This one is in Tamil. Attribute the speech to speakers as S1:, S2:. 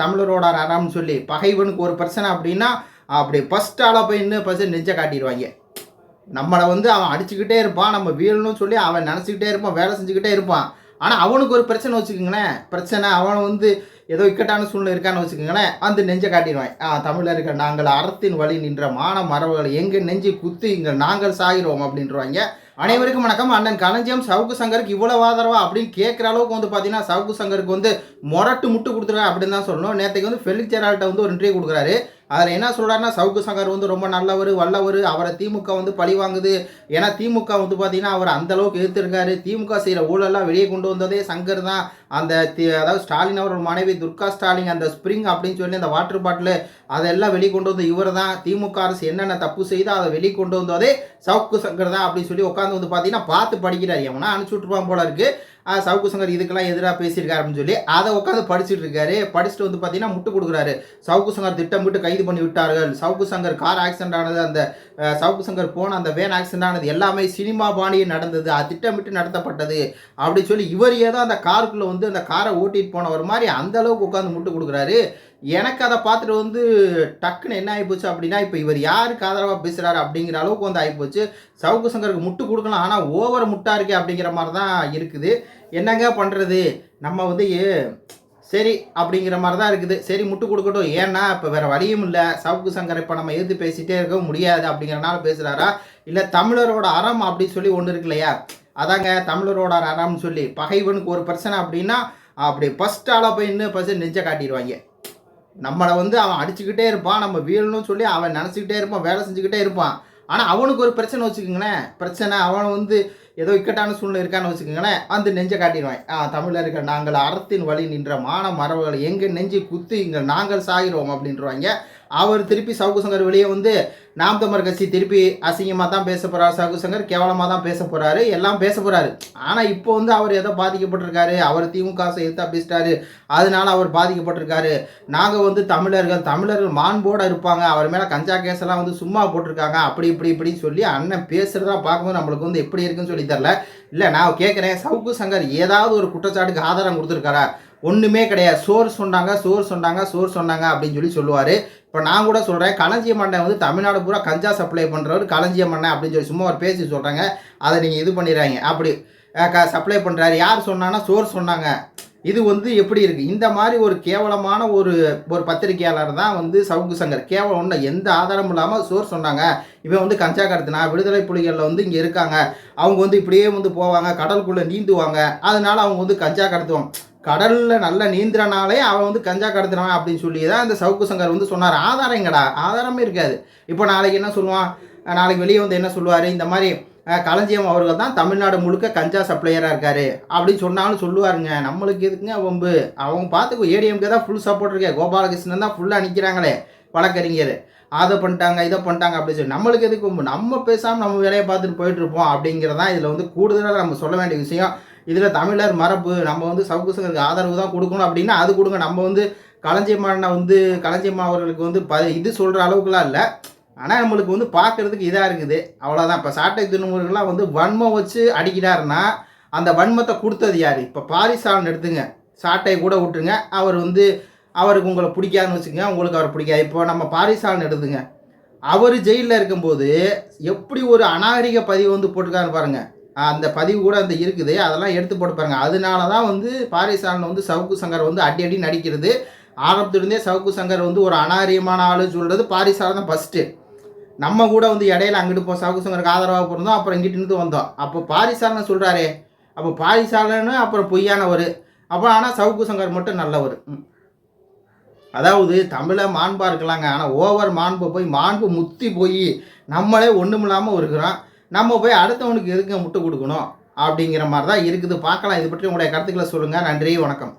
S1: தமிழரோட அறாம்னு சொல்லி பகைவனுக்கு ஒரு பிரச்சனை அப்படின்னா அப்படி ஃபஸ்ட் ஆளாக போய் இன்னும் ஃபஸ்ட்டு நெஞ்ச காட்டிடுவாங்க. நம்மளை வந்து அவன் அடிச்சுக்கிட்டே இருப்பான் நம்ம வீழணும்னு சொல்லி அவன் நினச்சிக்கிட்டே இருப்பான் வேலை செஞ்சுக்கிட்டே இருப்பான். ஆனால் அவனுக்கு ஒரு பிரச்சனை வச்சுக்கோங்களேன். பிரச்சனை அவன் வந்து ஏதோ இக்கட்டான சூழ்நிலை இருக்கான்னு வச்சுக்கோங்களேன். அந்த நெஞ்சை காட்டிடுவான். ஆ தமிழர்கள் நாங்கள் அறத்தின் வழி நின்ற மான மரபுகளை எங்கள் நெஞ்சு குத்து இங்கே நாங்கள் சாகிறோம் அப்படின்றவாங்க. அனைவருக்கும் வணக்கம். அண்ணன் களஞ்சியம் சவுக்கு சங்கருக்கு இவ்வளவு ஆதரவா அப்படின்னு கேட்குற அளவுக்கு வந்து பார்த்தீங்கன்னா சவுக்கு சங்கருக்கு வந்து மொரட்டு முட்டு கொடுத்துருக்காரு அப்படின்னு தான் சொல்லணும். நேற்றுக்கு வந்து ஃபெலிக் ஜெரால்ட்ட வந்து ஒரு இன்டர்வியூ கொடுக்குறாரு. அதில் என்ன சொல்கிறாருன்னா சவுக்கு சங்கர் வந்து ரொம்ப நல்லவர் வல்லவர் அவரை திமுக வந்து பழி வாங்குது. ஏன்னா திமுக வந்து பார்த்தீங்கன்னா அவர் அந்த அளவுக்கு எதிர்த்திருக்காரு. திமுக செய்கிற ஊழலாம் வெளியே கொண்டு வந்ததே சங்கர் தான். அந்த தி- அதாவது ஸ்டாலின் அவரோட மனைவி துர்கா ஸ்டாலின் அந்த ஸ்ப்ரிங் அப்படின்னு சொல்லி அந்த வாட்டர் பாட்டில் அதெல்லாம் வெளியே கொண்டு வந்து இவர் தான். திமுக அரசு என்னென்ன தப்பு செய்தோ அதை வெளியே கொண்டு வந்ததே சவுக்கு சங்கர் தான் அப்படின்னு சொல்லி உட்காந்து வந்து பார்த்தீங்கன்னா பார்த்து படிக்கிறார். எவனா அனுப்பிச்சு விட்ருவான் போல இருக்குது சவுக்கு சங்கர் இதுக்கெல்லாம் எதிராக பேசியிருக்காரு அப்படின்னு சொல்லி அதை உட்காந்து படிச்சுட்டு இருக்காரு. படிச்சுட்டு வந்து பார்த்தீங்கன்னா முட்டு கொடுக்குறாரு. சவுக்கு சங்கர் திட்டமிட்டு கைது பண்ணி விட்டார்கள். சவுக்கு சங்கர் கார் ஆக்சிடென்ட் ஆனது அந்த சவுக்கு சங்கர் போன அந்த வேன் ஆக்சிடென்ட் ஆனது எல்லாமே சினிமா பாணியில் நடந்தது. அது திட்டமிட்டு நடத்தப்பட்டது அப்படி சொல்லி இவர் ஏதோ அந்த காருக்குள்ளே வந்து அந்த காரை ஓட்டிட்டு போனவர் மாதிரி அந்த அளவுக்கு உட்காந்து முட்டு கொடுக்குறாரு. எனக்கு அதை பார்த்துட்டு வந்து டக்குன்னு என்ன ஆகிப்போச்சு அப்படின்னா இப்போ இவர் யாருக்கு ஆதரவாக பேசுகிறாரு அப்படிங்கிற அளவுக்கு வந்து ஆகிப்போச்சு சவுக்கு சங்கருக்கு முட்டு கொடுக்கலாம் ஆனால் ஓவர் முட்டாக இருக்கே அப்படிங்கிற மாதிரி தான் இருக்குது. என்னங்க பண்ணுறது நம்ம வந்து ஏ- சரி அப்படிங்கிற மாதிரி தான் இருக்குது. சரி முட்டு கொடுக்கட்டும். ஏன்னா இப்போ வேறு வழியும் இல்லை. சவுக்கு சங்கர் இப்போ நம்ம எதிர்த்து பேசிகிட்டே இருக்க முடியாது அப்படிங்கிறனால பேசுகிறாரா இல்லை தமிழரோட அறம் அப்படின்னு சொல்லி ஒன்று இருக்கு இல்லையா? அதாங்க தமிழரோட அறம்னு சொல்லி பகைவனுக்கு ஒரு பிரச்சனை அப்படின்னா அப்படி ஃபஸ்ட் ஆளாக போய் இன்னும் ஃபஸ்ட்டு நெஞ்சை காட்டிடுவாங்க. நம்மளை வந்து அவன் அடிச்சுக்கிட்டே இருப்பான் நம்ம வீழணும்னு சொல்லி அவன் நினச்சிக்கிட்டே இருப்பான் வேலை செஞ்சுக்கிட்டே இருப்பான். ஆனால் அவனுக்கு ஒரு பிரச்சனை வச்சுக்கோங்களேன். பிரச்சனை அவன் வந்து ஏதோ இக்கட்டான சூழ்நிலை இருக்கான்னு வச்சுக்கோங்களேன். அந்த நெஞ்சை காட்டிடுவான். ஆ தமிழர்கள் நாங்கள் அறத்தின் வழி நின்ற மான மரபுகளை எங்கள் நெஞ்சு குத்து இங்கே நாங்கள் சாகிறோம் அப்படின்றவாங்க. அவர் திருப்பி சவுக்கு சங்கர் வெளியே வந்து நாம் தமிழர் கட்சி திருப்பி அசிங்கமாக தான் பேச போகிறார் சவுக்கு சங்கர் கேவலமாக தான் பேச போகிறாரு எல்லாம் பேச போகிறாரு ஆனால் இப்போ வந்து அவர் எதோ பாதிக்கப்பட்டிருக்காரு அவர் திமுக எதிர்த்தா பேசிட்டாரு அதனால அவர் பாதிக்கப்பட்டிருக்காரு. நாங்கள் வந்து தமிழர்கள் தமிழர்கள் மாண்போடு இருப்பாங்க அவர் மேலே கஞ்சா கேஸ் எல்லாம் வந்து சும்மா போட்டிருக்காங்க அப்படி இப்படி இப்படின்னு சொல்லி அண்ணன் பேசுகிறதா பார்க்கும்போது நம்மளுக்கு வந்து எப்படி இருக்குன்னு சொல்லி தரல இல்லை நான் கேட்குறேன் சவுக்கு சங்கர் ஏதாவது ஒரு குற்றச்சாட்டுக்கு ஆதாரம் கொடுத்துருக்காரா? ஒன்றுமே கிடையாது. சோறு சொன்னாங்க சோறு சொன்னாங்க சோறு சொன்னாங்க அப்படின்னு சொல்லி சொல்லுவார். இப்போ நான் கூட சொல்கிறேன் களஞ்சிய மண்ணை வந்து தமிழ்நாடு பூரா கஞ்சா சப்ளை பண்ணுறவர் களஞ்சிய மண்ணை அப்படின்னு சொல்லி சும்மா ஒரு பேசி சொல்கிறாங்க அதை நீங்கள் இது பண்ணிடுறாங்க அப்படி க சப்ளை பண்ணுறாரு யார் சொன்னான்னா சோறு சொன்னாங்க. இது வந்து எப்படி இருக்குது இந்த மாதிரி ஒரு கேவலமான ஒரு ஒரு பத்திரிகையாளர் தான் வந்து சவுக்கு சங்கர். கேவலம் ஒன்று எந்த ஆதாரமும் இல்லாமல் சோர் சொன்னாங்க. இவன் வந்து கஞ்சா கடத்தினா விடுதலை புலிகளில் வந்து இங்கே இருக்காங்க. அவங்க வந்து இப்படியே வந்து போவாங்க கடலுக்குள்ளே நீந்துவாங்க. அதனால அவங்க வந்து கஞ்சா கடத்துவாங்க. கடலில் நல்லா நீந்துறனாலே அவன் வந்து கஞ்சா கடத்துறான் அப்படின்னு சொல்லி தான் அந்த சவுக்கு சங்கர் வந்து சொன்னார். ஆதாரம் எங்கடா ஆதாரமே இருக்காது. இப்போ நாளைக்கு என்ன சொல்லுவான்? நாளைக்கு வெளியே வந்து என்ன சொல்லுவார்? இந்த மாதிரி களஞ்சியம் அவர்கள் தான் தமிழ்நாடு முழுக்க கஞ்சா சப்ளையராக இருக்காரு. அப்படின்னு சொன்னாலும் சொல்லுவாருங்க. நம்மளுக்கு எதுக்குங்க வம்பு? அவங்க பார்த்து ஏடிஎம்கே தான் ஃபுல் சப்போர்ட் இருக்கே. கோபாலகிருஷ்ணன் தான் ஃபுல்லாக நிற்கிறாங்களே வழக்கறிஞர். அதை பண்ணிட்டாங்க இதை பண்ணிட்டாங்க அப்படின்னு சொல்லி. நம்மளுக்கு எதுக்கு வம்பு? நம்ம பேசாமல் நம்ம வேலையை பார்த்துட்டு போயிட்டு இருப்போம் அப்படிங்கிறதான் இதில் வந்து கூடுதலாக நம்ம சொல்ல வேண்டிய விஷயம். இதில் தமிழர் மரபு நம்ம வந்து சவுக்குசங்கருக்கு ஆதரவு தான் கொடுக்கணும் அப்படின்னா அது கொடுங்க. நம்ம வந்து களஞ்சியம்மாண்ணா வந்து களஞ்சியம்மா அவர்களுக்கு வந்து ப இது சொல்கிற அளவுக்குலாம் இல்லை. ஆனால் நம்மளுக்கு வந்து பார்க்குறதுக்கு இதாக இருக்குது. அவ்வளோதான் இப்போ சாட்டை திருநூறுகள்லாம் வந்து வன்மம் வச்சு அடிக்கிறாருன்னா அந்த வன்மத்தை கொடுத்தது யார்? இப்போ பாரிசாலன் எடுத்துங்க. சாட்டையை கூட விட்டுருங்க. அவர் வந்து அவருக்கு உங்களை பிடிக்காதுன்னு வச்சுக்கோங்க. உங்களுக்கு அவர் பிடிக்காது. இப்போ நம்ம பாரிசாலன் எடுத்துங்க. அவர் ஜெயிலில் இருக்கும்போது எப்படி ஒரு அநாகரிக பதிவு வந்து போட்டிருக்காரு பாருங்கள் அந்த பதிவு கூட அந்த இருக்குது. அதெல்லாம் எடுத்து போட்டு பாருங்கள் அதனால தான் வந்து பாரிசாரன் வந்து சவுக்கு சங்கர் வந்து அடி அடி நடிக்கிறது. ஆரம்பத்திலிருந்தே சவுக்கு சங்கர் வந்து ஒரு அனாரியமான ஆளு சொல்கிறது பாரிசாரன் தான் ஃபஸ்ட்டு நம்ம கூட வந்து இடையில அங்கிட்டு போ சவுக்கு சங்கருக்கு ஆதரவாக போயிருந்தோம் அப்புறம் இங்கிட்டு இருந்து வந்தோம். அப்போ பாரிசாலன் சொல்கிறாரே அப்போ பாரிசாலன்னு அப்புறம் பொய்யானவர். அப்போ ஆனால் சவுக்கு சங்கர் மட்டும் நல்லவர். அதாவது தமிழை மாண்பாக இருக்கலாங்க. ஆனால் ஓவர் மாண்பு போய் மாண்பு முத்தி போய் நம்மளே ஒன்றும் இல்லாமல் இருக்கிறோம். நம்ம போய் அடுத்தவனுக்கு எதுக்கு முட்டு கொடுக்கணும்? அப்படிங்கிற மாதிரி தான் இருக்குது. பார்க்கலாம். இது பற்றி உங்களுடைய கருத்துக்களை சொல்லுங்கள் நன்றி. வணக்கம்.